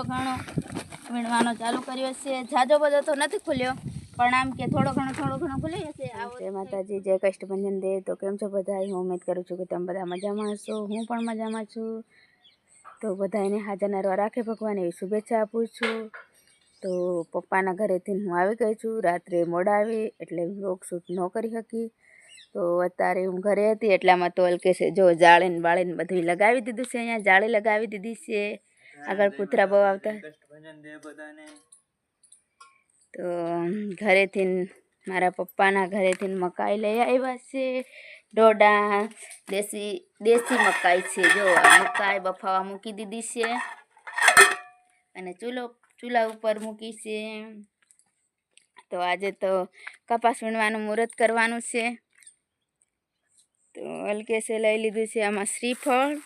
થોડો ઘણો વીણવાનો ચાલુ કર્યો છે. જાજો બધો તો નથી ખુલ્યો પણ આમ કે થોડો ઘણો થોડો ઘણો ખુલી જશે. આવો જય માતાજી જય કષ્ટભંજન દેવ તો કેમ છો બધા હું ઉમેદ કરું છું કે તમે બધા મજામાં હશો. હું પણ મજામાં છું. તો બધાને હાજર નરવા રાખે ભગવાન એવી શુભેચ્છા આપું છું. તો પપ્પાના ઘરેથી હું આવી ગઈ છું. રાત્રે મોડા આવી એટલે વ્લોગ શૂટ ન કરી શકી. તો અત્યારે હું ઘરે હતી એટલામાં તો અલકે છે જો જાળીને બાળીને બધું લગાવી દીધું છે. અહીંયા જાળી લગાવી દીધી છે. આગળ કૂતરા બહુ આવતા. તો ઘરેથી મારા પપ્પાના ઘરેથી મકાઈ લઈ આવ્યા છે. ડોડા દેશી દેશી મકાઈ છે. જો મકાઈ બફાવા મૂકી દીધી છે. અને ચૂલો ચૂલા ઉપર મૂકી છે. તો આજે તો કપાસ વીણવાનું મુહૂર્ત કરવાનું છે. તો અલકેશે લઈ લીધું છે આમાં શ્રીફળ.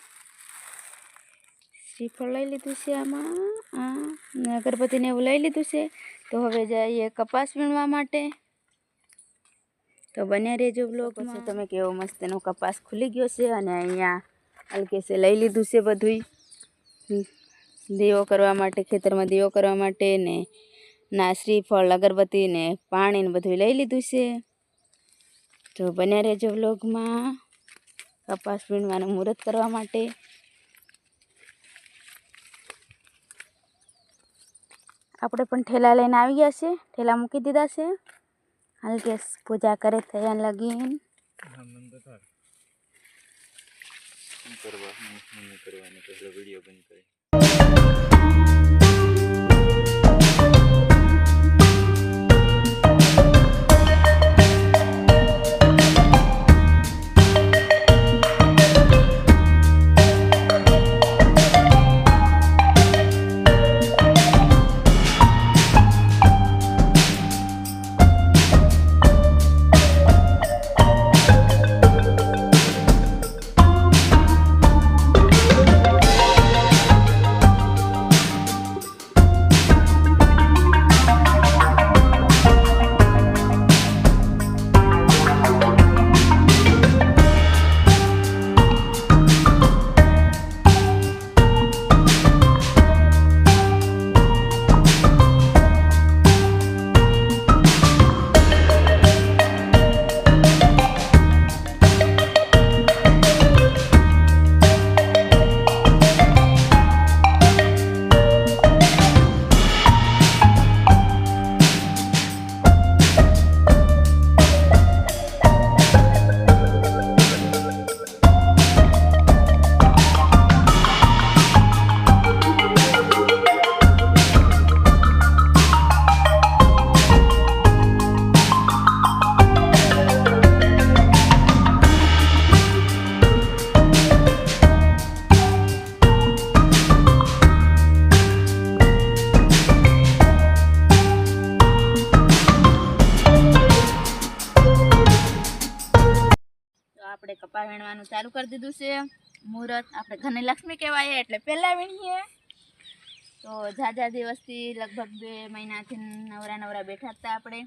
શ્રીફળ લઈ લીધું છે આમાં આ ને અગરબત્તીને એવું લઈ લીધું છે. તો હવે જઈએ કપાસ વીણવા માટે. તો બન્યા રહેજો બ્લોગ છે તમે કેવો મસ્ત એનો કપાસ ખુલી ગયો છે અને અહીંયા હલકેસે લઈ લીધું છે બધુંય. દીવો કરવા માટે ખેતરમાં દીવો કરવા માટે ને ના શ્રીફળ અગરબત્તી ને પાણી ને બધું લઈ લીધું છે. તો બન્યા રહેજો બ્લોગમાં કપાસ વીણવાનું મુહૂર્ત કરવા માટે. આપણે પણ ઠેલા લઈને આવી ગયા છે ઠેલા મૂકી દીધા છે. હાલ કે પૂજા કરે થયા લગીન. કરવા નહીં પહેલો વીડિયો બંધ કરી. વીણવાનું ચાલુ કરી દીધું છે. મુહૂર્ત આપણે ઘરને લક્ષ્મી કહેવાય એટલે પહેલાં વીણીએ. તો ઝાઝા દિવસથી લગભગ બે મહિનાથી નવરા નવરા બેઠા હતા આપણે.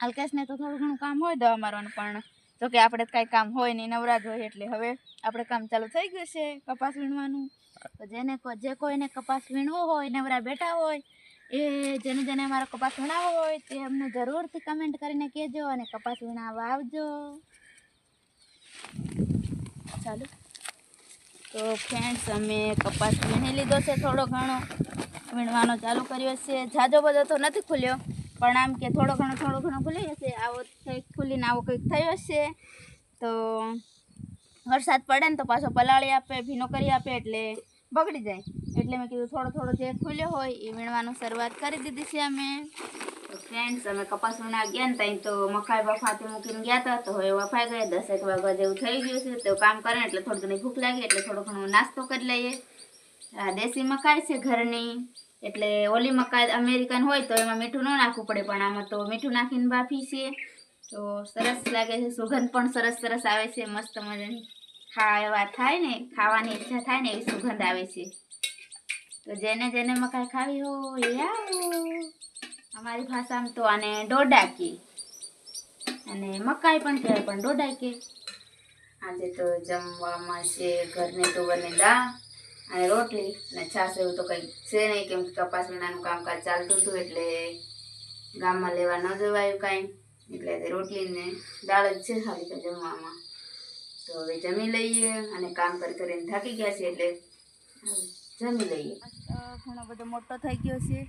અલ્કેશને તો થોડું ઘણું કામ હોય દવા મારવાનું, પણ જો કે આપણે કાંઈ કામ હોય નહીં, નવરા જ હોય એટલે હવે આપણે કામ ચાલુ થઈ ગયું છે કપાસ વીણવાનું. તો જેને જે કોઈને કપાસ વીણવો હોય, નવરા બેઠા હોય, એ જેને જેને અમારો કપાસ વીણાવો હોય, તે અમને જરૂરથી કમેન્ટ કરીને કહેજો અને કપાસ વીણાવવા આવજો. ચાલુ. તો ફ્રેન્ડ્સ અમે કપાસ વીણી લીધો છે થોડો ઘણો. વીણવાનો ચાલુ કર્યો છે. જાજો બધો તો નથી ખુલ્યો, પણ આમ કે થોડો ઘણો થોડો ઘણો ખુલી હશે આવો કંઈક ખુલીને આવો કંઈક થયો હશે તો વરસાદ પડે ને તો પાછો પલાળી આપે, ભીનો કરી આપે એટલે બગડી જાય. એટલે મેં કીધું થોડો થોડો જે ખુલ્યો હોય એ વીણવાનું શરૂઆત કરી દીધી છે અમે. ફ્રેન્ડ્સ અમે કપાસ વીણા ગયા ને ત્યાં તો મકાઈ બફાથી મૂકીને ગયા હતા, તો હવે વફાઈ ગયા દસ એક વાગ્યા જેવું થઈ ગયું છે, તો કામ કરે એટલે થોડી ઘણી ભૂખ લાગી, એટલે થોડો ઘણો નાસ્તો કરી લઈએ. આ દેશી મકાઈ છે ઘરની, એટલે ઓલી મકાઈ અમેરિકન હોય તો એમાં મીઠું ન નાખવું પડે, પણ આમાં તો મીઠું નાખીને બાફી છે. તો સરસ લાગે છે, સુગંધ પણ સરસ સરસ આવે છે, મસ્ત મજાની. ખાવા થાય ને, ખાવાની ઈચ્છા થાય ને એવી સુગંધ આવે છે. તો જેને જેને મકાઈ ખાવી હોય આવો અમારી ભાષામાં તો આને ડોડા કે અને મકાઈ પણ કહેવાય પણ ડોડા કે આજે તો જમવામાં છે ઘરની બને દાળ અને રોટલી. અને છાશ એવું તો કંઈ છે નહીં કેમ કે કપાસ વીણાનું કામકાજ ચાલતું હતું એટલે ગામમાં લેવા ન જવાયું કાંઈ. એટલે તે રોટલી દાળ જ છે ખાલી તો જમવામાં. તો હવે જમી લઈએ અને કામ કરી કરીને થાકી ગયા છે એટલે જમી લઈએ. ઘણો બધો મોટો થઈ ગયો છે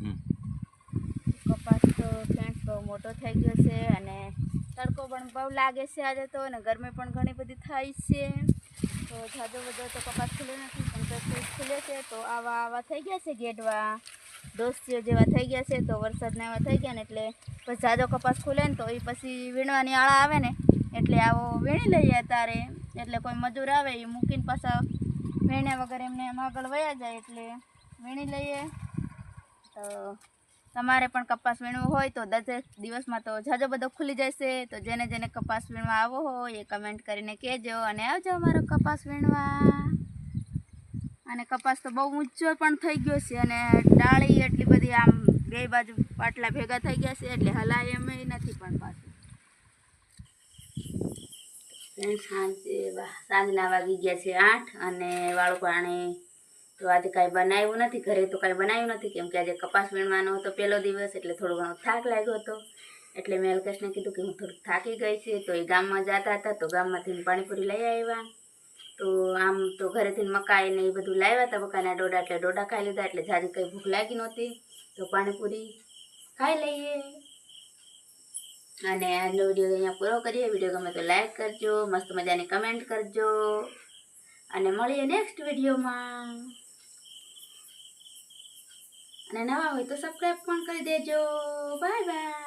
હમ કપાસ તો ફ્રેન્ડ્સ બહુ મોટો થઈ ગયો છે અને તડકો પણ બહુ લાગે છે આજે તો અને ગરમી પણ ઘણી બધી થાય છે. તો જાજો બધો તો કપાસ ખુલ્યો નથી, પણ તો ખુલે છે. તો આવા આવા થઈ ગયા છે ગેડવા દોસ્તીઓ જેવા થઈ ગયા છે, તો વરસાદના એવા થઈ ગયા ને એટલે પછી જાજો કપાસ ખુલે ને તો એ પછી વીણવાની આળા આવે ને એટલે આવો વીણી લઈએ અત્યારે. એટલે કોઈ મજૂર આવે એ મૂકીને પાછા વીણ્યા વગર એમને એમ આગળ વયા જાય એટલે વીણી લઈએ. તો તમારે પણ કપાસ વીણવું હોય તો દસેક દિવસમાં તો જાજો બધો ખુલી જશે. તો જેને જેને કપાસ વીણવા આવો હોય એ કમેન્ટ કરીને કહેજો અને આવજો અમારો કપાસ વીણવા. અને કપાસ તો બહુ ઊંચો પણ થઈ ગયો છે અને ડાળી એટલી બધી આમ બે બાજુ પાટલા ભેગા થઈ ગયા છે એટલે હલાય એમ નથી પણ પાછું. સાંજે સાંજના વાગી ગયા છે આઠ અને વાળું પાણે તો આજે કાંઈ બનાવ્યું નથી, ઘરે તો કાંઈ બનાવ્યું નથી, કેમ કે આજે કપાસ વીણવાનો હતો પહેલો દિવસ, એટલે થોડો ઘણો થાક લાગ્યો હતો. એટલે મેં અલ્કેશને કીધું કે હું થોડુંક થાકી ગઈ છે, તો એ ગામમાં જતા હતા, તો ગામમાંથી પાણીપુરી લઈ આવ્યા. તો આમ તો ઘરેથી મકાઈ ને એ બધું લાવ્યા હતા, મકાઈના ડોડા, એટલે ડોડા ખાઈ લીધા, એટલે જાજી કંઈ ભૂખ લાગી નહોતી. તો પાણીપુરી ખાઈ લઈએ. અને આજનો વીડિયો અહીંયા પૂરો કરીએ. વીડિયો ગમે તો લાઈક કરજો, મસ્ત મજાની કમેન્ટ કરજો. અને મળીએ નેક્સ્ટ વિડીયોમાં. અને નવા હોય તો સબસ્ક્રાઈબ પણ કરી દેજો. Bye bye